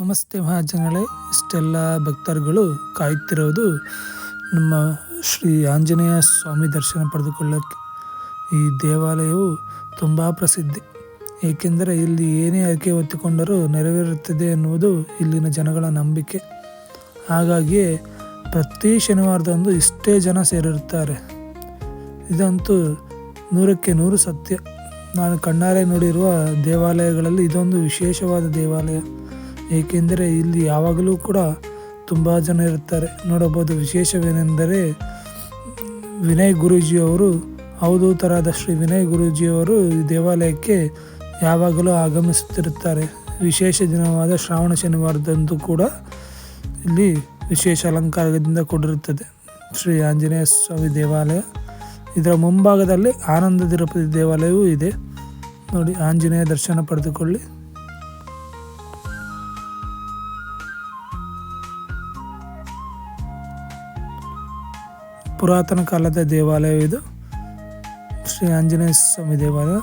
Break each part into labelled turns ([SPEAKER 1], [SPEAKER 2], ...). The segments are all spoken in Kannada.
[SPEAKER 1] ನಮಸ್ತೆ ಮಹಾಜನಗಳೇ, ಇಷ್ಟೆಲ್ಲ ಭಕ್ತರುಗಳು ಕಾಯುತ್ತಿರೋದು ನಮ್ಮ ಶ್ರೀ ಆಂಜನೇಯ ಸ್ವಾಮಿ ದರ್ಶನ ಪಡೆದುಕೊಳ್ಳೋಕ್ಕೆ ಈ ದೇವಾಲಯವು ತುಂಬ ಪ್ರಸಿದ್ಧಿ. ಏಕೆಂದರೆ ಇಲ್ಲಿ ಏನೇ ಅರಿಕೆ ಹೊತ್ತುಕೊಂಡರೂ ನೆರವೇರುತ್ತದೆ ಎನ್ನುವುದು ಇಲ್ಲಿನ ಜನಗಳ ನಂಬಿಕೆ. ಹಾಗಾಗಿಯೇ ಪ್ರತಿ ಶನಿವಾರದಂದು ಇಷ್ಟೇ ಜನ ಸೇರಿರುತ್ತಾರೆ. ಇದಂತೂ ನೂರಕ್ಕೆ ನೂರು ಸತ್ಯ. ನಾನು ಕಣ್ಣಾರೆ ನೋಡಿರುವ ದೇವಾಲಯಗಳಲ್ಲಿ ಇದೊಂದು ವಿಶೇಷವಾದ ದೇವಾಲಯ. ಏಕೆಂದರೆ ಇಲ್ಲಿ ಯಾವಾಗಲೂ ಕೂಡ ತುಂಬ ಜನ ಇರುತ್ತಾರೆ. ನೋಡಬಹುದು ವಿಶೇಷವೇನೆಂದರೆ ವಿನಯ್ ಗುರೂಜಿಯವರು ಅವಧೂತರಾದ ಶ್ರೀ ವಿನಯ್ ಗುರೂಜಿಯವರು ಈ ದೇವಾಲಯಕ್ಕೆ ಯಾವಾಗಲೂ ಆಗಮಿಸುತ್ತಿರುತ್ತಾರೆ. ವಿಶೇಷ ದಿನವಾದ ಶ್ರಾವಣ ಶನಿವಾರದಂದು ಕೂಡ ಇಲ್ಲಿ ವಿಶೇಷ ಅಲಂಕಾರದಿಂದ ಕೂಡಿರುತ್ತದೆ. ಶ್ರೀ ಆಂಜನೇಯ ಸ್ವಾಮಿ ದೇವಾಲಯ. ಇದರ ಮುಂಭಾಗದಲ್ಲಿ ಆನಂದ ತಿರುಪತಿ ದೇವಾಲಯವೂ ಇದೆ. ನೋಡಿ, ಆಂಜನೇಯ ದರ್ಶನ ಪಡೆದುಕೊಳ್ಳಿ. ಪುರಾತನ ಕಾಲದ ದೇವಾಲಯ ಇದು ಶ್ರೀ ಆಂಜನೇಯ ಸ್ವಾಮಿ ದೇವಾಲಯ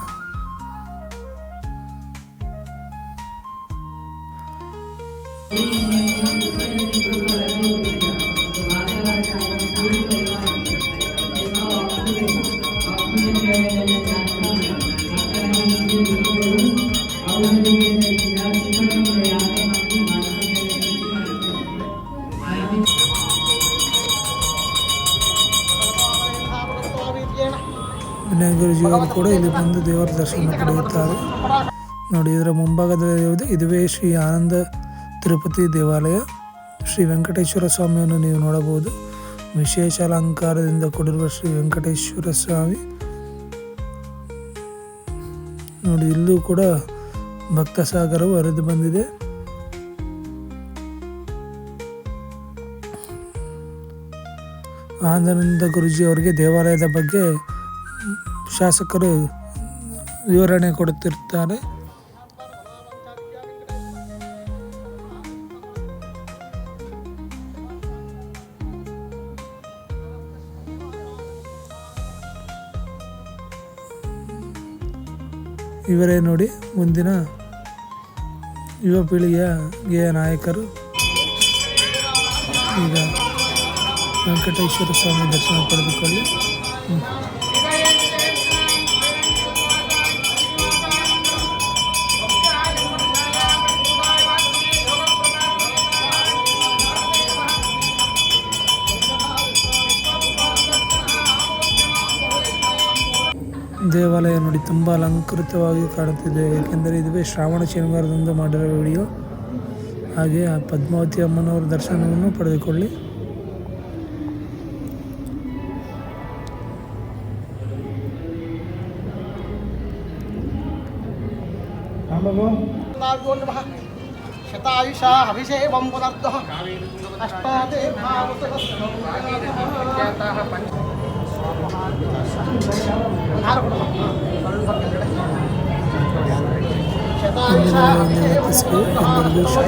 [SPEAKER 1] ವಿನಯ ಗುರುಜಿಯವರು ಕೂಡ ಇಲ್ಲಿ ಬಂದು ದೇವರ ದರ್ಶನ ಪಡೆಯುತ್ತಾರೆ. ನೋಡಿ, ಇದರ ಮುಂಭಾಗದಲ್ಲಿ ಇದುವೇ ಶ್ರೀ ಆನಂದ ತಿರುಪತಿ ದೇವಾಲಯ. ಶ್ರೀ ವೆಂಕಟೇಶ್ವರ ಸ್ವಾಮಿಯನ್ನು ನೀವು ನೋಡಬಹುದು. ವಿಶೇಷ ಅಲಂಕಾರದಿಂದ ಕೂಡಿರುವ ಶ್ರೀ ವೆಂಕಟೇಶ್ವರ ಸ್ವಾಮಿ. ನೋಡಿ, ಇಲ್ಲೂ ಕೂಡ ಭಕ್ತ ಸಾಗರವು ಹರಿದು ಬಂದಿದೆ. ಆನಂದ ಗುರುಜಿ ಅವರಿಗೆ ದೇವಾಲಯದ ಬಗ್ಗೆ ಶಾಸಕರು ವಿವರಣೆ ಕೊಡುತ್ತಿರುತ್ತಾರೆ ಇವರೇ ನೋಡಿ ಮುಂದಿನ ಯುವ ಪೀಳಿಗೆಯ ನಾಯಕರು. ಈಗ ವೆಂಕಟೇಶ್ವರ ಸ್ವಾಮಿ ದರ್ಶನ ಪಡೆದುಕೊಳ್ಳಿ. ದೇವಾಲಯ ನೋಡಿ ತುಂಬ ಅಲಂಕೃತವಾಗಿ ಕಾಣುತ್ತಿದೆ. ಏಕೆಂದರೆ ಇದುವೇ ಶ್ರಾವಣ ಶನಿವಾರದಂದು ಮಾಡಿರೋ ವಿಡಿಯೋ. ಹಾಗೆ ಆ ಪದ್ಮಾವತಿ ಅಮ್ಮನವರ ದರ್ಶನವನ್ನು ಪಡೆದುಕೊಳ್ಳಿ.
[SPEAKER 2] ಶತಾಯುಷ
[SPEAKER 1] ಅಭಿಷೇಕಂ शतायुषा